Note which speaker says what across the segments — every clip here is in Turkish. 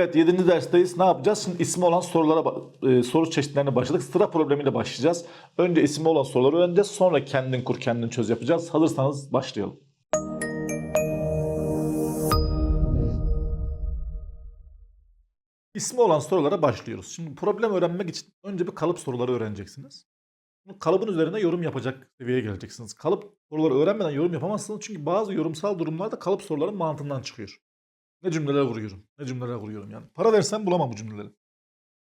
Speaker 1: Evet 7. dersteyiz. Ne yapacağız? Şimdi ismi olan sorulara e, soru çeşitlerine başladık. Sıra problemiyle başlayacağız. Önce ismi olan soruları öğreneceğiz. Sonra kendin kur kendin çöz yapacağız. Hazırsanız başlayalım. İsmi olan sorulara başlıyoruz. Şimdi problem öğrenmek için önce bir kalıp soruları öğreneceksiniz. Kalıbın üzerine yorum yapacak seviyeye geleceksiniz. Kalıp soruları öğrenmeden yorum yapamazsınız. Çünkü bazı yorumsal durumlarda kalıp soruların mantığından çıkıyor. Ne cümleler kuruyorum. Ne cümleler kuruyorum yani. Para versem bulamam bu cümleleri.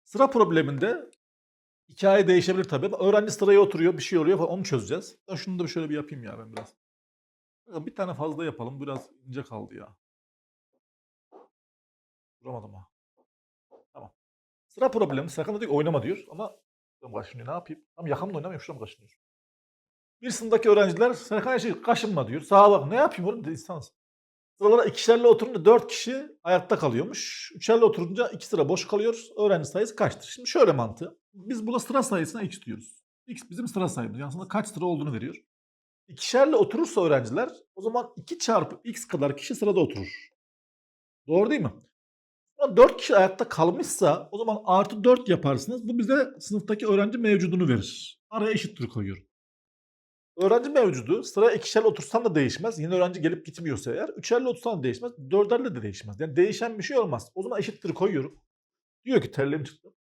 Speaker 1: Sıra probleminde hikaye değişebilir tabii. Öğrenci sıraya oturuyor, bir şey oluyor falan onu çözeceğiz. Ya şunu da şöyle bir yapayım ya ben biraz. Bir tane fazla yapalım. Biraz ince kaldı ya. Duramadım ha. Tamam. Sıra problemi. Da diyor oynama diyor ama kaşınıyor. Ne yapayım? Tam yakamla oynamıyorum. Şuram kaşınıyor. Bir sınıftaki öğrenciler Serkan şey kaşınma diyor. Sağa bak. Ne yapayım oğlum? İnsanız. Sıralara ikişerle oturunca dört kişi ayakta kalıyormuş. Üçerle oturunca iki sıra boş kalıyor. Öğrenci sayısı kaçtır? Şimdi şöyle mantığı. Biz burada sıra sayısına x diyoruz. X bizim sıra sayımız. Yani aslında kaç sıra olduğunu veriyor. İkişerle oturursa öğrenciler o zaman 2 çarpı x kadar kişi sırada oturur. Doğru değil mi? Ama 4 kişi ayakta kalmışsa o zaman artı 4 yaparsınız. Bu bize sınıftaki öğrenci mevcudunu verir. Araya eşittir koyuyorum. Öğrenci mevcudu sıraya ikişerle otursan da değişmez. Yine öğrenci gelip gitmiyorsa eğer. Üçerle otursan da değişmez. Dörderle de değişmez. Yani değişen bir şey olmaz. O zaman eşittir koyuyorum. Diyor ki terliğim çıktı.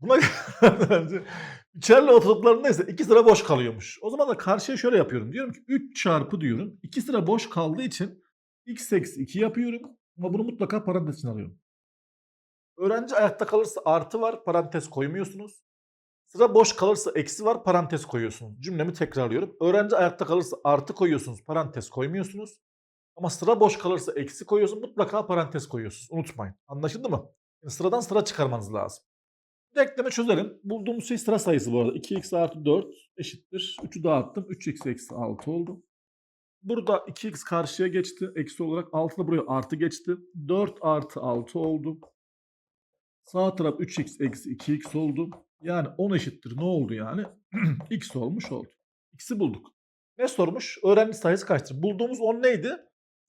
Speaker 1: Buna göre üçerle oturduklarında neyse iki sıra boş kalıyormuş. O zaman da karşıya şöyle yapıyorum. Diyorum ki 3 çarpı diyorum. 2 sıra boş kaldığı için x eksi 2 yapıyorum. Ama bunu mutlaka parantez içine alıyorum. Öğrenci ayakta kalırsa artı var. Parantez koymuyorsunuz. Sıra boş kalırsa eksi var parantez koyuyorsunuz. Cümlemi tekrarlıyorum. Öğrenci ayakta kalırsa artı koyuyorsunuz parantez koymuyorsunuz. Ama sıra boş kalırsa eksi koyuyorsunuz mutlaka parantez koyuyorsunuz. Unutmayın. Anlaşıldı mı? Yani sıradan sıra çıkarmanız lazım. Denklemi çözelim. Bulduğumuz şey sıra sayısı bu arada. 2x artı 4 eşittir. 3'ü dağıttım. 3x eksi 6 oldu. Burada 2x karşıya geçti. Eksi olarak 6 da buraya artı geçti. 4 artı 6 oldu. Sağ taraf 3x eksi 2x oldu. Yani 10 eşittir ne oldu yani? x olmuş oldu. X'i bulduk. Ne sormuş? Öğrenci sayısı kaçtır? Bulduğumuz 10 neydi?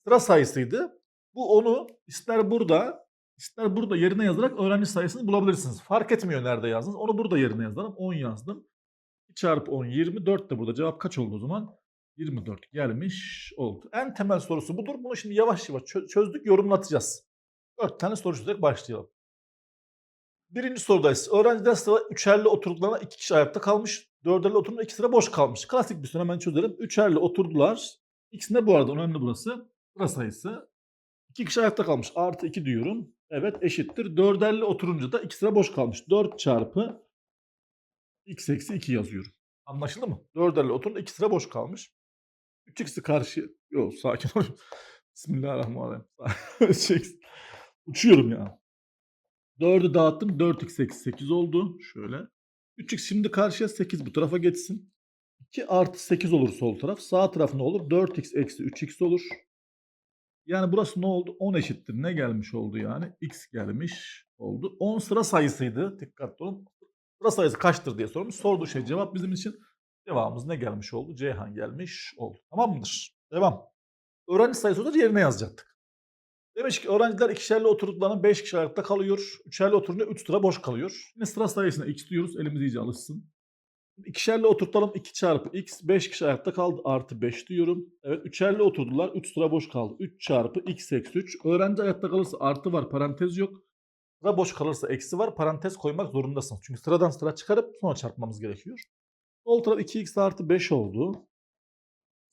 Speaker 1: Sıra sayısıydı. Bu 10'u ister burada ister burada yerine yazarak öğrenci sayısını bulabilirsiniz. Fark etmiyor nerede yazdınız. Onu burada yerine yazalım. 10 yazdım. 2 çarpı 10 24 de burada. Cevap kaç oldu o zaman? 24 gelmiş oldu. En temel sorusu budur. Bunu şimdi yavaş yavaş çö- çözdük yorumlatacağız. 4 tane soru çözerek başlayalım. Birinci sorudayız. Öğrenciler sıra üçerli oturduklarına iki kişi ayakta kalmış. Dörderli oturduğunda iki sıra boş kalmış. Klasik bir soru hemen çözelim. Üçerli oturdular. Ne bu arada? Önemli burası. Sıra sayısı. İki kişi ayakta kalmış. Artı iki diyorum. Evet eşittir. Dörderli oturunca da iki sıra boş kalmış. 4 çarpı x eksi 2 yazıyorum. Anlaşıldı mı? Dörderli oturunca iki sıra boş kalmış. 3x'i karşı... Yok sakin ol. Bismillahirrahmanirrahim. 3x. Uçuyorum ya. 4'ü dağıttım. 4x eksi 8 oldu. Şöyle. 3x şimdi karşıya 8 bu tarafa geçsin. 2 artı 8 olur sol taraf. Sağ taraf ne olur? 4x eksi 3x olur. Yani burası ne oldu? 10 eşittir. Ne gelmiş oldu yani? X gelmiş oldu. 10 sıra sayısıydı. Dikkatli olun. Sıra sayısı kaçtır diye sormuş. Sorduğu şey cevap bizim için. Cevabımız ne gelmiş oldu? Ceyhan gelmiş oldu. Tamam mıdır? Devam. Öğrenci sayısı olur yerine yazacaktık. Demiş ki öğrenciler ikişerli oturduklarında 5 kişi ayakta kalıyor. Üçerli oturunca 3 sıra boş kalıyor. Yine sıra sayısına x diyoruz. Elimiz iyice alışsın. İkişerli oturtalım 2 çarpı x 5 kişi ayakta kaldı artı 5 diyorum. Evet üçerli oturdular 3 sıra boş kaldı. 3 çarpı x eksi 3. Öğrenci ayakta kalırsa artı var parantez yok. Sıra boş kalırsa eksi var parantez koymak zorundasınız. Çünkü sıradan sıra çıkarıp sonra çarpmamız gerekiyor. Sol taraf 2x artı 5 oldu.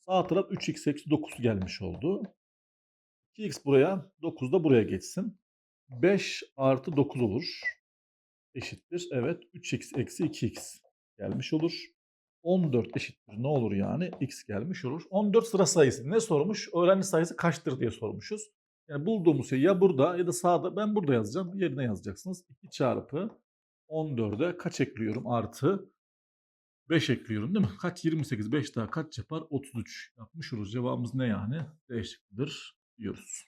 Speaker 1: Sağ taraf 3x eksi 9 gelmiş oldu. 2x buraya 9 da buraya geçsin. 5 artı 9 olur. Eşittir. Evet 3x eksi 2x gelmiş olur. 14 eşittir ne olur yani? X gelmiş olur. 14 sıra sayısı. Ne sormuş? Öğrenci sayısı kaçtır diye sormuşuz. Yani bulduğumuz şey ya burada ya da sağda. Ben burada yazacağım. Yerine yazacaksınız. 2 çarpı 14'e kaç ekliyorum? Artı 5 ekliyorum değil mi? Kaç? 28. 5 daha kaç yapar? 33 yapmış oluruz. Cevabımız ne yani? D diyoruz.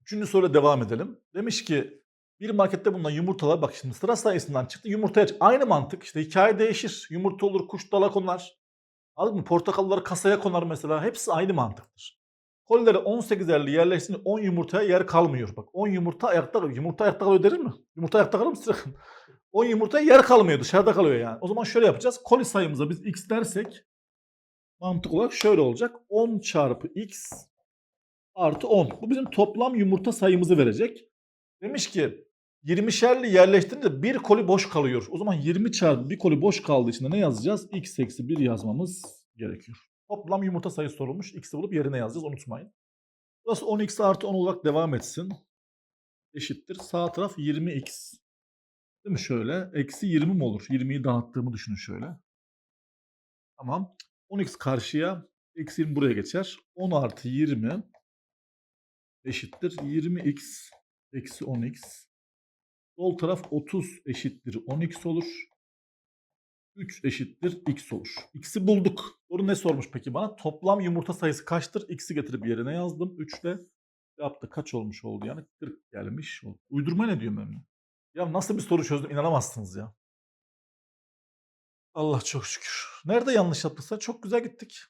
Speaker 1: Üçüncü soruyla devam edelim. Demiş ki bir markette bulunan yumurtalar bak şimdi sıra sayısından çıktı yumurtaya. Aynı mantık işte hikaye değişir. Yumurta olur kuş dala konar. Anladın mı? Portakalları kasaya konar mesela. Hepsi aynı mantıktır. Kolileri 18'erli yerleştirince 10 yumurtaya yer kalmıyor. Bak 10 yumurta ayakta kalıyor. Yumurta ayakta kalıyor denir mi? Yumurta ayakta kalır mı? Sıra- 10 yumurtaya yer kalmıyor. Dışarıda kalıyor yani. O zaman şöyle yapacağız. Koli sayımıza biz x dersek mantık olarak şöyle olacak. 10 çarpı x artı 10. Bu bizim toplam yumurta sayımızı verecek. Demiş ki 20'şerli yerleştirince bir koli boş kalıyor. O zaman 20 çarpı bir koli boş kaldığı için ne yazacağız? x eksi 1 yazmamız gerekiyor. Toplam yumurta sayısı sorulmuş. X'i bulup yerine yazacağız unutmayın. Burası 10x artı 10 olarak devam etsin. Eşittir. Sağ taraf 20x. Değil mi şöyle? Eksi 20 mi olur? 20'yi dağıttığımı düşünün şöyle. Tamam. 10x karşıya. Eksi 20 buraya geçer. 10 artı 20 eşittir. 20x eksi 10x. Sol taraf 30 eşittir 10x olur. 3 eşittir x olur. X'i bulduk. Soru ne sormuş peki bana? Toplam yumurta sayısı kaçtır? X'i getirip yerine yazdım. 3 ile yaptı. Kaç olmuş oldu yani? 40 gelmiş. oldu. Uydurma ne diyorum ben? Ya nasıl bir soru çözdüm inanamazsınız ya. Allah çok şükür. Nerede yanlış yaptıysa çok güzel gittik.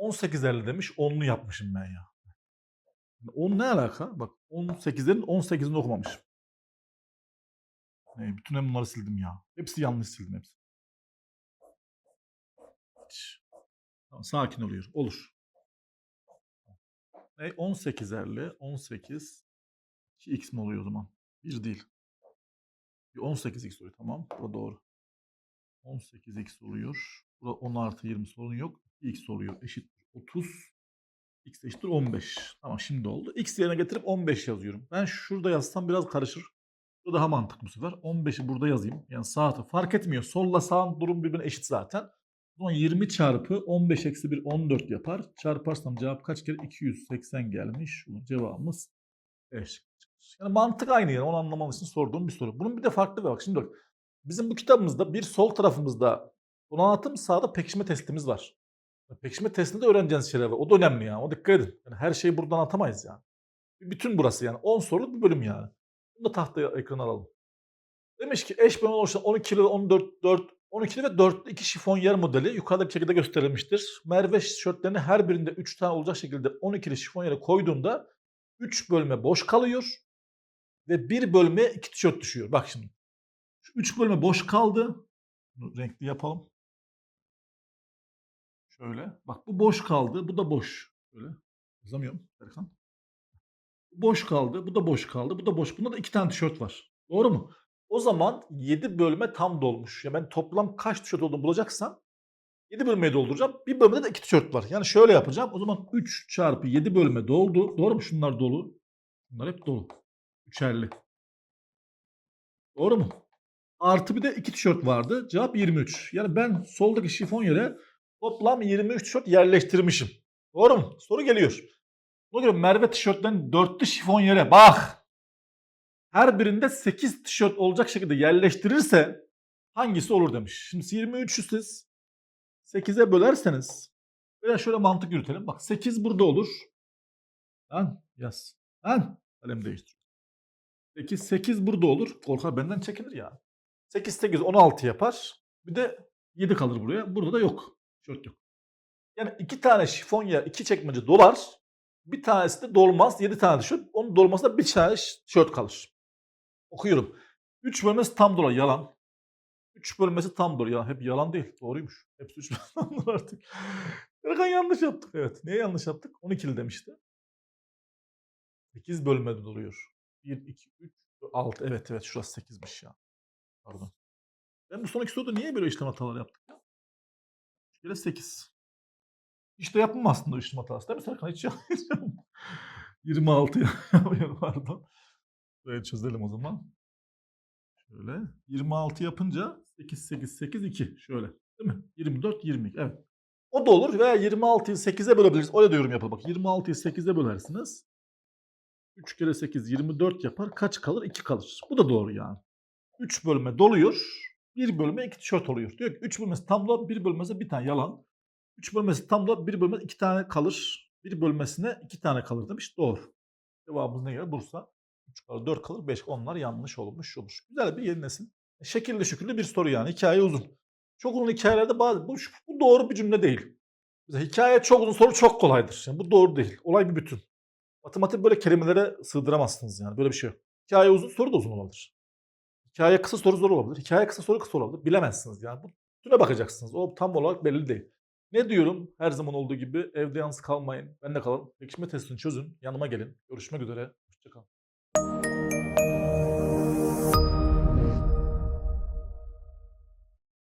Speaker 1: 18.50 demiş. 10'lu yapmışım ben ya. 10 ne alaka? Bak 18'lerin 18'ini okumamışım. Ee, bütün bunları sildim ya. Hepsi yanlış sildim hepsi. Sakin oluyor. Olur. E, 18'erli 18 2x mi oluyor o zaman? 1 değil. Bir 18x oluyor tamam. Bu doğru. 18x oluyor. Burada 10 artı 20 sorun yok. 2x oluyor. Eşittir 30. x eşittir 15. Tamam şimdi oldu. x yerine getirip 15 yazıyorum. Ben şurada yazsam biraz karışır. Bu daha mantıklı bu sefer. 15'i burada yazayım. Yani sağ fark etmiyor. Solla sağın durum birbirine eşit zaten. O zaman 20 çarpı 15 eksi 1 14 yapar. Çarparsam cevap kaç kere? 280 gelmiş. Bunun cevabımız 5. Yani mantık aynı yani onu anlaman için sorduğum bir soru. Bunun bir de farklı bir bak şimdi bak. Bizim bu kitabımızda bir sol tarafımızda donanatım sağda pekişme testimiz var. Pekişme testinde öğreneceğiniz şeyler var. O da önemli yani. O dikkat edin. Yani her şeyi buradan atamayız yani. Bütün burası yani. 10 soru bir bölüm yani. Bunu da tahtaya ekrana alalım. Demiş ki eş beyan oluşan 12'li 14 4 12'li ve 4'lü iki şifon yer modeli yukarıdaki şekilde gösterilmiştir. Merve tişörtlerini her birinde 3 tane olacak şekilde 12'li şifon yere koyduğunda 3 bölme boş kalıyor ve bir bölmeye 2 tişört düşüyor. Bak şimdi. Şu 3 bölme boş kaldı. Bunu renkli yapalım. Şöyle. Bak bu boş kaldı. Bu da boş. Şöyle. Yazamıyorum. Erkan. Boş kaldı. Bu da boş kaldı. Bu da boş. Bunda da 2 tane tişört var. Doğru mu? O zaman 7 bölme tam dolmuş. Ya ben toplam kaç tişört olduğunu bulacaksam 7 bölmeyi dolduracağım. Bir bölmede de 2 tişört var. Yani şöyle yapacağım. O zaman 3 çarpı 7 bölme doldu. Doğru mu? Şunlar dolu. Bunlar hep dolu. Üçerli. Doğru mu? Artı bir de 2 tişört vardı. Cevap 23. Yani ben soldaki şifon yere toplam 23 tişört yerleştirmişim. Doğru mu? Soru geliyor. Buna göre Merve tişörtlerin dörtlü şifon yere bak. Her birinde 8 tişört olacak şekilde yerleştirirse hangisi olur demiş. Şimdi 23'ü siz 8'e bölerseniz veya şöyle mantık yürütelim. Bak 8 burada olur. Lan yaz. Lan kalem değiştir. 8, 8 burada olur. Korkar benden çekilir ya. 8, 8, 16 yapar. Bir de 7 kalır buraya. Burada da yok. Tişört yok. Yani iki tane şifon yer, iki çekmece dolar. Bir tanesi de dolmaz. 7 tane tişört. Onun dolmasında bir tane tişört kalır. Okuyorum. 3 bölmesi tam dolar. Yalan. 3 bölmesi tam dolar. Yalan. Hep yalan değil. Doğruymuş. Hepsi 3 tam dolar artık. Erkan yanlış yaptık. Evet. Niye yanlış yaptık? 12'li demişti. 8 bölmede duruyor. 1, 2, 3, 6. Evet evet şurası 8'miş ya. Pardon. Ben bu son iki soruda niye böyle işlem hataları yaptık ya? 3 kere 8. Hiç de yapmam aslında işlem hatası değil mi Serkan? Hiç yapmayacağım. 26 yapıyorum pardon. Burayı çözelim o zaman. Şöyle. 26 yapınca 8, 8, 8, 2. Şöyle. Değil mi? 24, 22. Evet. O da olur veya 26'yı 8'e bölebiliriz. Öyle de yorum yapalım. Bak 26'yı 8'e bölersiniz. 3 kere 8 24 yapar. Kaç kalır? 2 kalır. Bu da doğru yani. 3 bölme doluyor. 1 bölme 2 tişört oluyor. Diyor ki 3 bölmesi dolar, 1 bölmesi bir tane yalan. 3 bölmesi dolar, 1 bölmesi 2 tane kalır. 1 bölmesine 2 tane kalır demiş. Doğru. Cevabımız ne göre? Bursa. 3 kalır, 4 kalır, 5 onlar yanlış olmuş olur. Güzel bir yeni nesil. Şekilli şükürlü bir soru yani. Hikaye uzun. Çok uzun hikayelerde bazı bu, bu doğru bir cümle değil. Mesela hikaye çok uzun, soru çok kolaydır. Şimdi bu doğru değil. Olay bir bütün. Matematik böyle kelimelere sığdıramazsınız yani. Böyle bir şey yok. Hikaye uzun, soru da uzun olabilir. Hikaye kısa, soru zor olabilir. Hikaye kısa, soru kısa olabilir. Bilemezsiniz yani. Bu bütüne bakacaksınız. O tam olarak belli değil. Ne diyorum? Her zaman olduğu gibi evde yalnız kalmayın. Ben de kalın. Pekişme testini çözün. Yanıma gelin. Görüşmek üzere. Hoşçakalın.